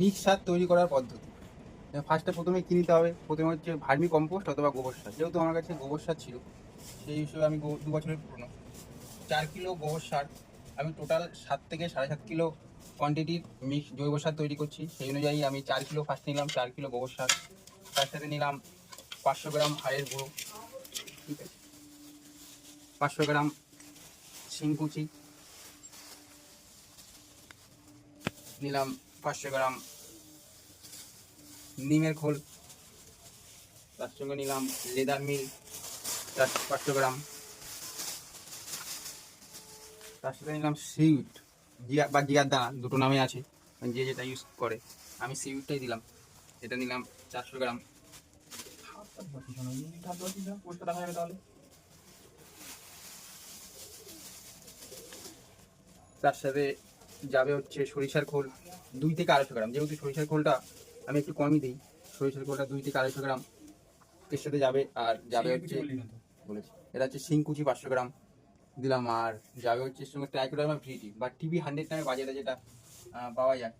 Mix সার তৈরি করার পদ্ধতি। ফার্স্টে প্রথমে কি নিতে হবে? প্রথমে হচ্ছে ভার্মি কম্পোস্ট অথবা গোবর সার। যেহেতু আমার কাছে গোবর সার ছিল, সেই হিসেবে আমি দু বছরের পুরনো। চার কিলো গোবর সার, আমি টোটাল সাত থেকে সাড়ে সাত কিলো কোয়ান্টিটির মিক্স জৈব সার তৈরি করছি। সেই অনুযায়ী আমি চার কিলো ফার্স্ট নিলাম, চার কিলো গোবর সার। তার সাথে নিলাম পাঁচশো গ্রাম হাড়ের গুঁড়ো, ঠিক আছে? পাঁচশো গ্রাম শিংকুচি, নিলাম পাঁচশো গ্রাম নিমের খোল, তার সঙ্গে নিলাম লেদার মিল চার পাঁচশো গ্রাম। তার সাথে নিলাম সিউট জিয়া বা জিয়ার দানা, দুটো নামে আছে, যে যেটা ইউজ করে। আমি সিউটটাই দিলাম, এটা নিলাম চারশো গ্রাম। তার সাথে যাবে হচ্ছে সরিষার খোল দুই থেকে আড়াইশো গ্রাম। যেহেতু সরিষার খোলটা আমি একটু কমই দিই সরিষার খোলটা দুই থেকে আড়াইশো গ্রাম এর সাথে যাবে আর যাবে হচ্ছে বলেছি। এটা হচ্ছে শিংকুচি পাঁচশো গ্রাম দিলাম আর যাবে হচ্ছে এর সঙ্গে ট্রাইকোডার্মা ভিটি বা টিভি হান্ড্রেড নামে বাজারে যেটা পাওয়া যায়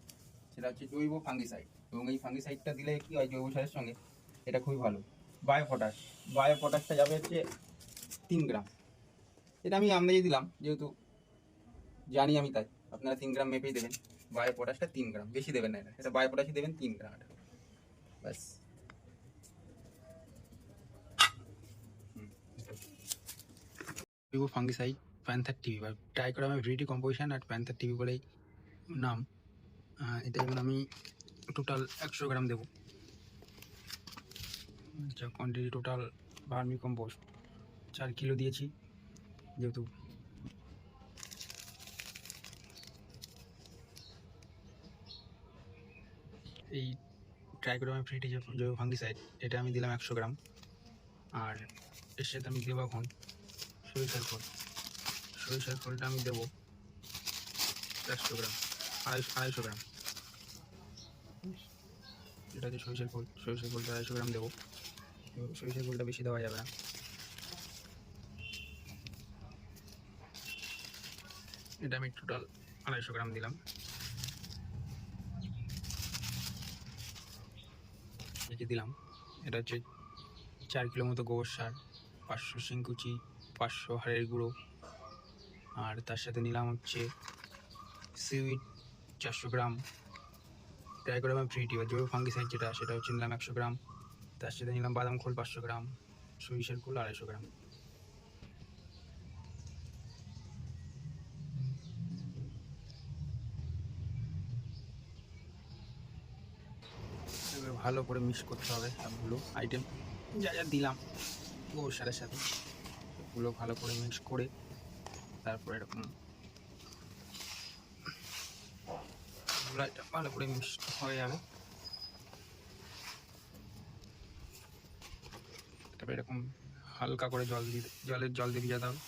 সেটা হচ্ছে জৈব ফাঙ্গিসাইড। এবং এই ফাঙ্গিসাইডটা দিলে কি হয় জৈব সারের সঙ্গে? এটা খুবই ভালো। বায়ো পটাশ বায়ো পটাশটা যাবে হচ্ছে তিন গ্রাম। এটা আমি আন্দাজে দিলাম যেহেতু জানি আমি তাই। আপনারা তিন গ্রাম মেপেই দেবেন। বায়ো পটাশটা তিন গ্রাম, বেশি দেবেন না এটা। বায়ো পটাশই দেবেন তিন গ্রাম এটা। ব্যাস। ভিভো ফাঙ্গিসাইড প্যান্থার টিভি বা ট্রাই করে ট্রাইকোডামা ভিডিটি কম্পোজিশন আর প্যান্থার টিভি বলেই নাম। এটা যেমন আমি টোটাল একশো গ্রাম দেবো। আচ্ছা কোয়ান্টিটি টোটাল ভার্মি কম্পোস্ট চার কিলো দিয়েছি, যেহেতু এই ট্রাইকোডামা ফ্রিটি জৈব ফাঙ্গিসাইড এটা আমি দিলাম একশো গ্রাম। আর এর সাথে আমি দেবো এখন সরিষার খোল। সরিষার খোলটা আমি দেবো চারশো গ্রাম, আড়াইশো আড়াইশো গ্রাম। এটা হচ্ছে সরিষার খোল, সরিষার খোলটা আড়াইশো গ্রাম দেবো। সরিষার খোলটা বেশি দেওয়া যাবে না। এটা আমি টোটাল আড়াইশো গ্রাম দিলাম। যে দিলাম। এটা হচ্ছে চার কিলো মতো গোবর সার, পাঁচশো শিংকুচি, পাঁচশো হাড়ের গুঁড়ো। আর তার সাথে নিলাম হচ্ছে সিউইড চারশো গ্রাম। ট্রাইকোডামা ফ্রিটি বা জৈব ফাঙ্গিসাইড যেটা, সেটা হচ্ছে নিলাম একশো গ্রাম। তার সাথে নিলাম বাদাম খোল পাঁচশো গ্রাম, সরিষার খোল আড়াইশো গ্রাম। ভালো করে মিক্স করতে হবে সবগুলো আইটেম যা যা দিলাম গোবর সারের সাথে সবগুলো ভালো করে মিক্স করে তারপরে এরকম ভালো করে মিক্স হয়ে যাবে। তারপরে এরকম হালকা করে জল দিয়ে, জলের জল দিয়ে ভিজাতে হবে।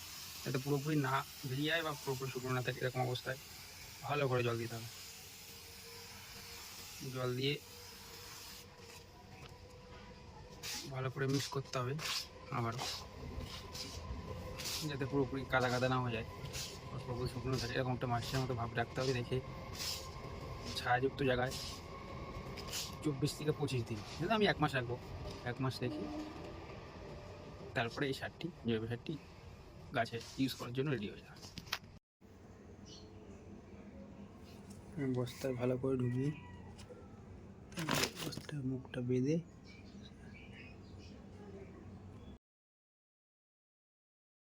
যাতে পুরোপুরি না ভিজে যায় বা পুরোপুরি শুকনো না থাকে এরকম অবস্থায়। ভালো করে জল দিতে হবে। জল দিয়ে ভালো করে মিক্স করতে হবে, আবার যাতে পুরোপুরি কাদা কাদা না হয়ে যায়। পুরোপুরি শুকনো থাকে, এরকম একটা মাছের মতো ভাব রাখতে হবে দেখে। ছায়াযুক্ত জায়গায় চব্বিশ থেকে পঁচিশ দিন কিন্তু আমি এক মাস রাখব, এক মাস রেখে। তারপরে এই সারটি, জৈব সারটি গাছে ইউজ করার জন্য রেডি হয়ে যাবে। বস্তায় ভালো করে ঢুকিয়ে বস্তার মুখটা বেঁধে